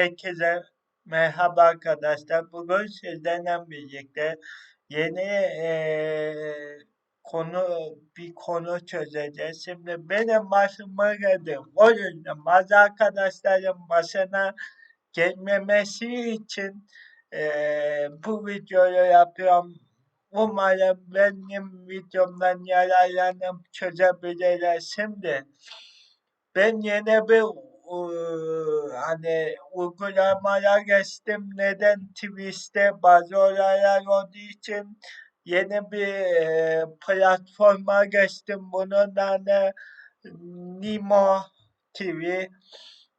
Herkese merhaba arkadaşlar. Bugün sizlerle birlikte yeni eee, konu bir konu çözeceğiz. Şimdi benim başıma geldi. O yüzden bazı arkadaşlarım başına gelmemesi için eee, bu videoyu yapıyorum. Umarım benim videomdan yararlanıp çözebilirler. Şimdi ben yeni bir hani uygulamaya geçtim. Neden Twitch'te bazı olaylar olduğu için yeni bir eee, platforma geçtim. Bunun adı Nimo TV.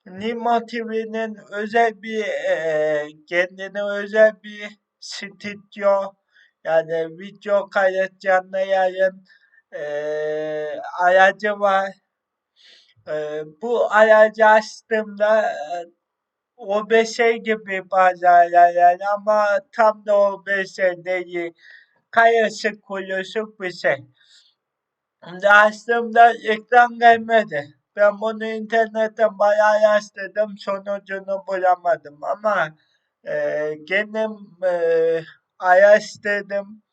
Nimo TV'nin özel bir eee, kendine özel bir stüdyo yani video kayıt canlı yayın eee, aracı var. Eee, bu aracı açtığımda eee, OBS gibi bazı ayarlar ama tam da OBS değil. Karışık kuruşuk bir şey. Açtığımda ekran gelmedi. Ben bunu internetten bayağı araştırdım sonucunu bulamadım ama eee kendim eee, araştırdım.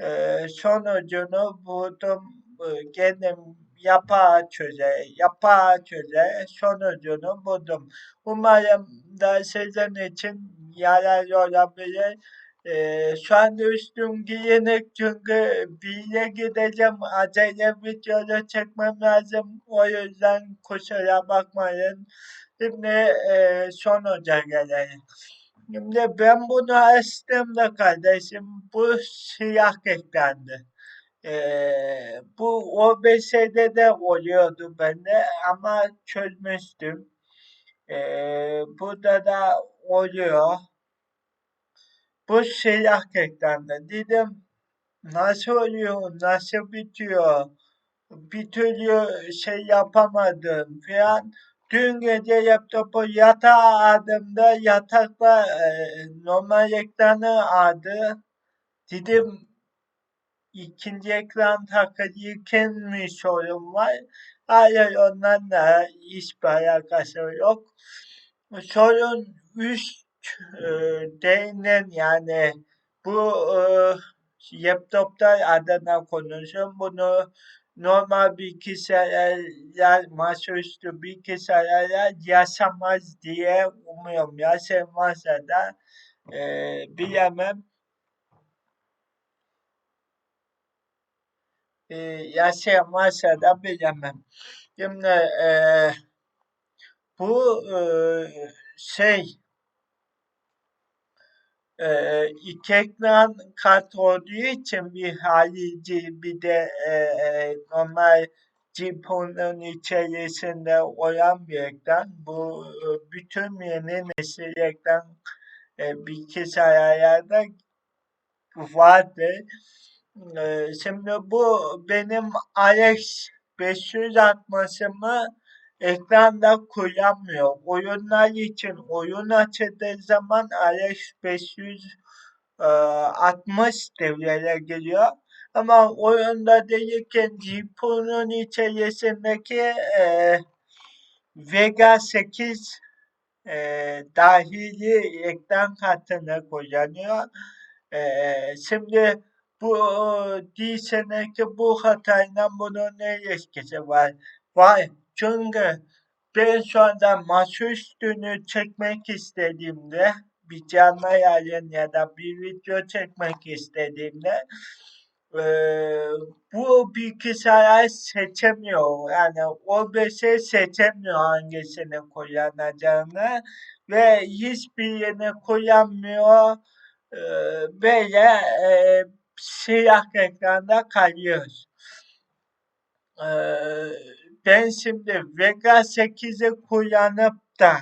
Eee, sonucunu buldum. Eee, kendim yapa çöze, yapa çöze sonucunu buldum. Umarım da sizin için yararlı olabilir. Eee, şu anda üstüm giyinik çünkü bir yere gideceğim. Acele videoyu çekmem lazım. O yüzden kusura bakmayın. Şimdi eee, sonuca gelelim. Şimdi ben bunu açtığımda kardeşim bu siyah ekrandı. Eee, bu OBS'de de oluyordu bende ama çözmüştüm. Eee, burada da oluyor. Bu siyah ekranda. Dedim nasıl oluyor, nasıl bitiyor? Bir türlü şey yapamadım falan. Dün gece laptopu yatağa aldığımda yatakta eee, normal ekranı aldı. Dedim ikinci ekran takılırken mi sorun var? Hayır ondan da hiçbir alakası yok. Sorun üst eee, denen yani bu eee, laptopta adına konuşuyorum. Bunu normal bilgisayarlar, masaüstü bilgisayarlar yaşamaz diye umuyorum. Yaşamazsa da eee, bilemem. Eee, yaşayamazsa da bilemem. Şimdi eee, bu eee, şey eee, iki ekran kart olduğu için bir harici bir de eee, normal GPU'nun içerisinde olan bir ekran. Bu eee, bütün yeni nesil ekran eee, bilgisayarlarda vardı. Eee, şimdi bu benim RX 560'ımı ekranda kullanmıyor. Oyunlar için oyun açıldığı zaman RX 560 devreye giriyor. Ama oyunda değilken GPU'nun içerisindeki eee, Vega 8 eee, dahili ekran kartını kullanıyor. Eee, şimdi bu değilsene ki bu hatayla bunun ne ilişkisi var? Var. Çünkü ben şu anda masaüstünü çekmek istediğimde bir canlı yayın ya da bir video çekmek istediğimde eee, bu bilgisayar seçemiyor. Yani OBS seçemiyor hangisini kullanacağını ve hiçbirini kullanmıyor. Eee, böyle eee, siyah ekranda kalıyoruz. Eee, ben şimdi Vega 8'i kullanıp da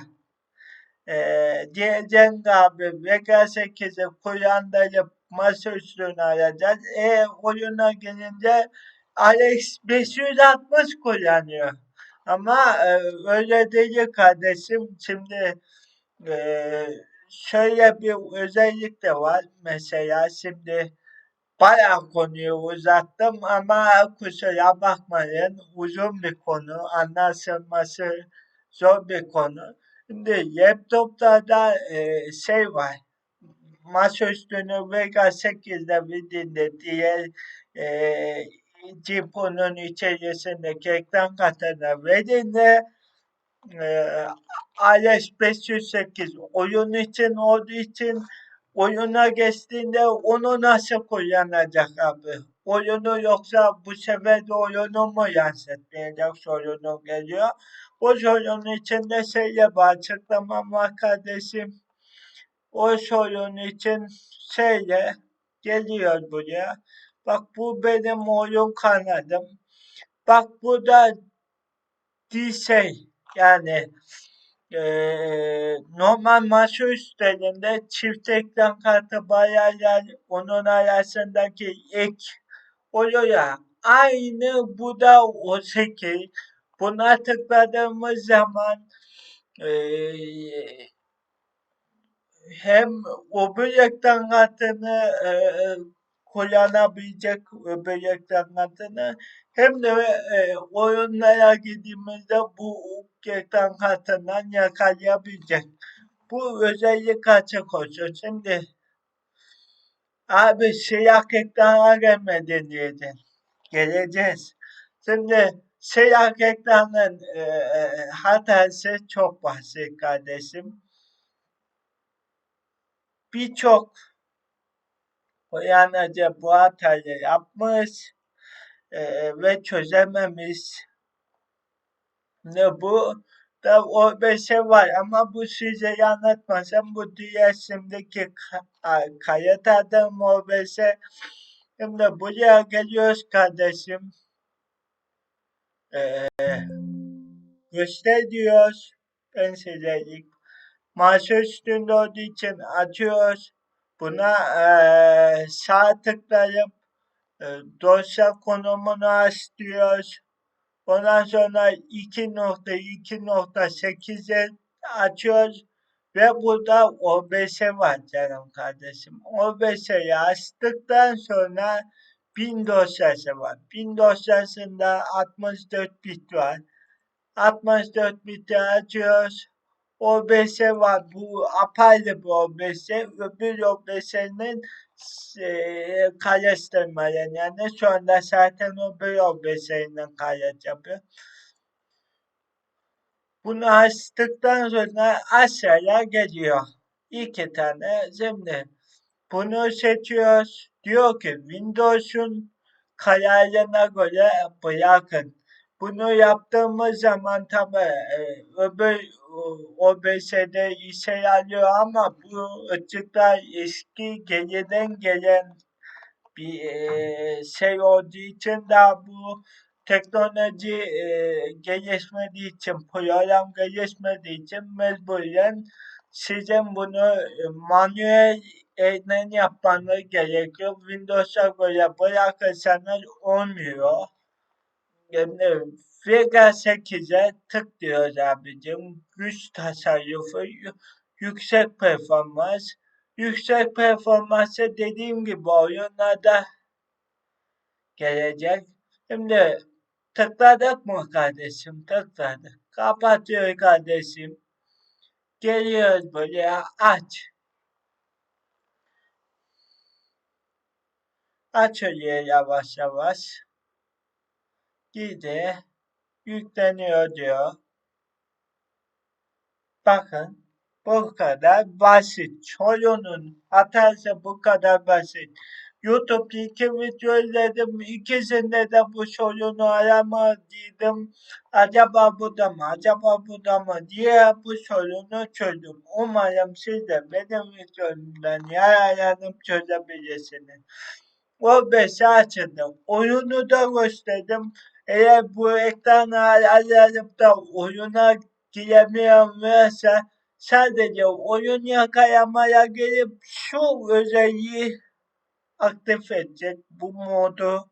eee diyeceğim ki abi Vega 8'i kullandırıp masaüstünü alacağız. E oyuna gelince RX 560 kullanıyor. Ama eee, öyle değil kardeşim. Şimdi eee, şöyle bir özellik de var. Mesela şimdi bayağı konuyu uzattım ama kusura bakmayın uzun bir konu, anlaşılması zor bir konu. Şimdi laptoplarda e, şey var. Masaüstünü Vega 8'de bildiğinde diğer e, GPU'nun içerisindeki ekran kartına verildiğinde e, iOS 508 oyun için olduğu için oyuna geçtiğinde onu nasıl kullanacak abi? Oyunu yoksa bu sefer de oyunu mu yansıtmayacak sorunu geliyor. O sorun içinde şeyle bir açıklamam var kardeşim. O sorun için şeyle geliyor buraya. Bak bu benim oyun kanadım. Bak bu da şey yani eee normal masa üstlerinde çift ekran kartı bayağı onun arasındaki ek oluyor ya. Aynı bu da o şekil. Buna tıkladığımız zaman eee hem öbür ekran kartını eee kullanabilecek ekran kartını hem de e, oyunlara gittiğimizde bu ekran kartından yakalayabilecek. Bu özellik açık olsun. Şimdi abi siyah ekrana gelmedi diyeceksin. Geleceğiz. Şimdi siyah ekranın e, hatası çok basit kardeşim. Birçok uyanıcı bu hatayı yapmış e, ve çözememiş. Ne bu da o bir şey var ama bu size anlatmasam bu diğer şimdiki kayıt adım o bir şey. Şimdi buraya geliyoruz kardeşim. Ee, göster diyoruz. Ben size ilk masa üstünde olduğu için açıyoruz. Buna e, sağ tıklayıp e, dosya konumunu aç diyoruz. Ondan sonra 2.2.8'e açıyoruz. Ve burada OBS var canım kardeşim. OBS'yi açtıktan sonra bin dosyası var. Bin dosyasında 64 bit var. 64 biti açıyoruz. OBS var. Bu apayrı bir OBS. Öbür OBS'nin e, karıştırmayın. Yani şu anda zaten öbür OBS'nin kayıt yapıyor. Bunu açtıktan sonra aşağıya geliyor. İki tane şimdi bunu seçiyoruz. Diyor ki Windows'un kararına göre bırakın. Bunu yaptığımız zaman tabi e, öbür OBS'de işe yarıyor ama bu ışıklar eski geriden gelen bir e, şey olduğu için daha bu teknoloji e, gelişmediği için, program gelişmediği için mecburen sizin bunu e, manuel elinden yapmanız gerekiyor. Windows'a göre bırakırsanız olmuyor. Vega 8'e tıklıyoruz abicim. Güç tasarrufu, yüksek performans. Yüksek performansı dediğim gibi oyunlarda gelecek. Şimdi tıkladık mı kardeşim? Tıkladık. Kapatıyor kardeşim. Geliyoruz buraya aç. Açılıyor yavaş yavaş. Gide yükleniyor diyor. Bakın bu kadar basit. Oyunun hatası bu kadar basit. YouTube iki video izledim. İkisinde de bu sorunu aramadıydım. Acaba bu da mı? Acaba bu da mı? diye bu sorunu çözdüm. Umarım siz de benim videomdan yararlanıp çözebilirsiniz. O beşi açıldı. Oyunu da gösterdim. Eğer bu ekranı alıp da oyuna giremeyen varsa sadece oyun yakalamaya gelip şu özelliği aktif edecek. Bu modu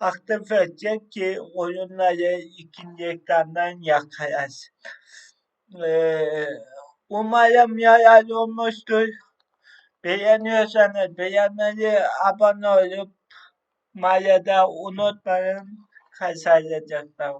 aktif edecek ki oyunları ikinci ekrandan yakalasın. Ee, umarım yararlı olmuştur. Beğeniyorsanız beğenmeyi, abone olup Maya'da unutmayın. खासा जगता